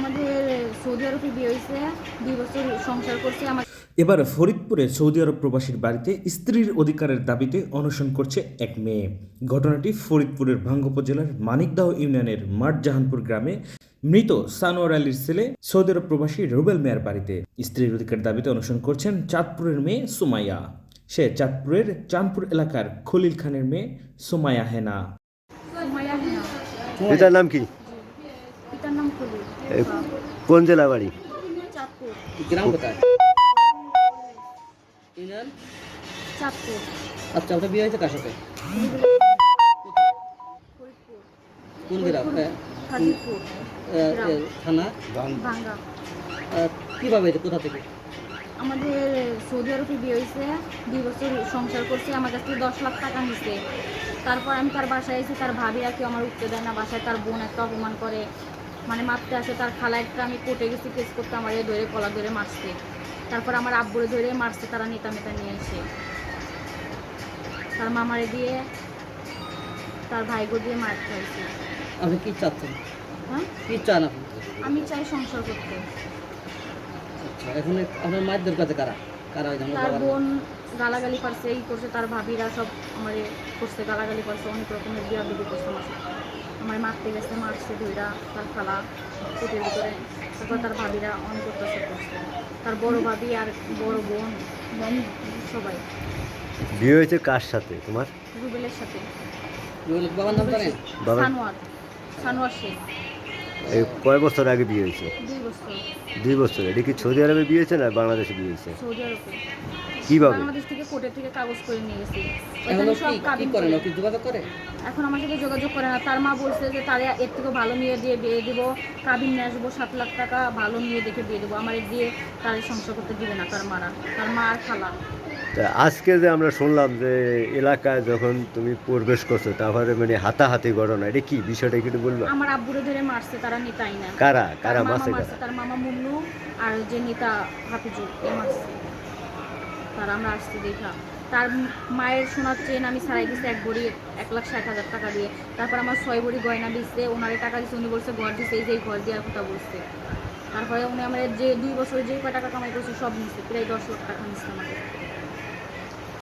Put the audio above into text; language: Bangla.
আমাদের সৌদি আরবে বিয়ে হয়েছে দুই বছর সংসার করছে আমার। এবার ফরিদপুরে সৌদি আরব প্রবাসীর বাড়িতে স্ত্রীর অধিকারের দাবিতে অনশন করছে এক মেয়ে। ঘটনাটি ফরিদপুরের ভাঙ্গ উপজেলার মানিকদাহ ইউনিয়নের মাঠজাহানপুর গ্রামে মৃত সানোয়ার আলীর ছেলে সৌদি আরব প্রবাসী রুবেল মেয়ার বাড়িতে। স্ত্রীর অধিকার দাবিতে অনশন করছেন চাঁদপুরের মেয়ে সুমাইয়া। সে চাঁদপুরের চাঁদপুর এলাকার খলিল খানের মেয়ে সুমাইয়া হেনা। পিতার নাম কি? পিতার নাম কলি? কোন জেলা বাড়ি? চাঁদপুর। গ্রাম কোথায়? চাঁদপুর। আচ্ছা বিয়ে হয়েছে কার সাথে? কোন গ্রাম? থানা? ভাঙ্গা। আহ, কোথা থেকে? আমাদের সৌদি আরবে বিয়ে হয়েছে। দুই বছর সংসার করছে। আমার কাছ থেকে দশ লাখ টাকা নিছে। তারপর আমি তার বাসায় এসে তার ভাবি আর কেউ আমার উঠতে দেয় না। বাসায় তার বোন একটা অপমান করে। মানে মারতে আসে তার খালা একটা আমি কোর্টে গেছি কেস করতে আমার এ ধরে কলা ধরে মারছে। তারপর আমার আব্বুরে ধরে মারছে তারা নেতা নেতা নিয়ে এসে। তার মামারে দিয়ে তার ভাইগো দিয়ে মার খাইছে। আপনি কি চাচ্ছেন? হ্যাঁ? কি চান আপনি? আমি চাই সংসার করতে। আচ্ছা এখন আপনার মায়ের কারা? কারা তার বোন গালাগালি করছে এই করছে তার ভাবিরা সব আমার করছে গালাগালি করছে অনেক রকমের বিয়া বিধি করছে আমার। আমার মারতে গেছে মারছে দুইটা তার খালা পেটের ভিতরে। তারপর তার ভাবিরা অনেক অত্যাচার করছে তার বড় ভাবি আর বড় বোন বোন সবাই। বিয়ে হয়েছে কার সাথে তোমার? রুবেলের সাথে। রুবেলের বাবার নাম জানেন? সানোয়ার। সানোয়ার শেখ এই কয় বছর আগে বিয়ে হয়েছে? দুই বছর। এটা কি সৌদি আরবে বিয়ে হয়েছে না বাংলাদেশে বিয়ে হয়েছে? কীভাবে? বাংলাদেশ থেকে কোর্টের থেকে কাগজ করে নিয়ে গেছি। এখন সব কি কি কাবিন করে। ও কি যোগাযোগ করে? এখন আমার সাথে যোগাযোগ করে না। তার মা বলছে যে তারে এর থেকে ভালো মেয়ে দিয়ে বিয়ে দেবো। কাবিন নিয়ে আসব সাত লাখ টাকা ভালো মেয়ে দেখে বিয়ে দেবো। আমার দিয়ে তার সংসার করতে দিবে না তার মারা। তার মা আর খালা। তা আজকে যে আমরা শুনলাম যে এলাকায় যখন তুমি প্রবেশ করছ তারপরে মানে হাতাহাতি ঘটনা এটা কি? বিষয়টা একটু বলব? আমার আব্বুরে ধরে মারছে তারা নেতাই না। কারা? কারা মারছে কারা তার মামা মুন্নু আর যে নেতা হাফিজুল এ মারছে। তার আমরা আসছি দেখা। তার মায়ের সোনার চেন আমি সারাই দিচ্ছি এক ভরি এক লাখ ষাট হাজার টাকা দিয়ে। তারপর আমার ছয় ভরি গয়না দিচ্ছে ওনারে টাকা দিচ্ছে উনি বলছে ঘর দিচ্ছে এই যে ঘর দেওয়ার কথা বলছে। তারপরে উনি আমার যে দুই বছরে যে কয় টাকা কামাই করছে সব নিচ্ছে প্রায় দশ লাখ টাকা নিচ্ছে আমাদের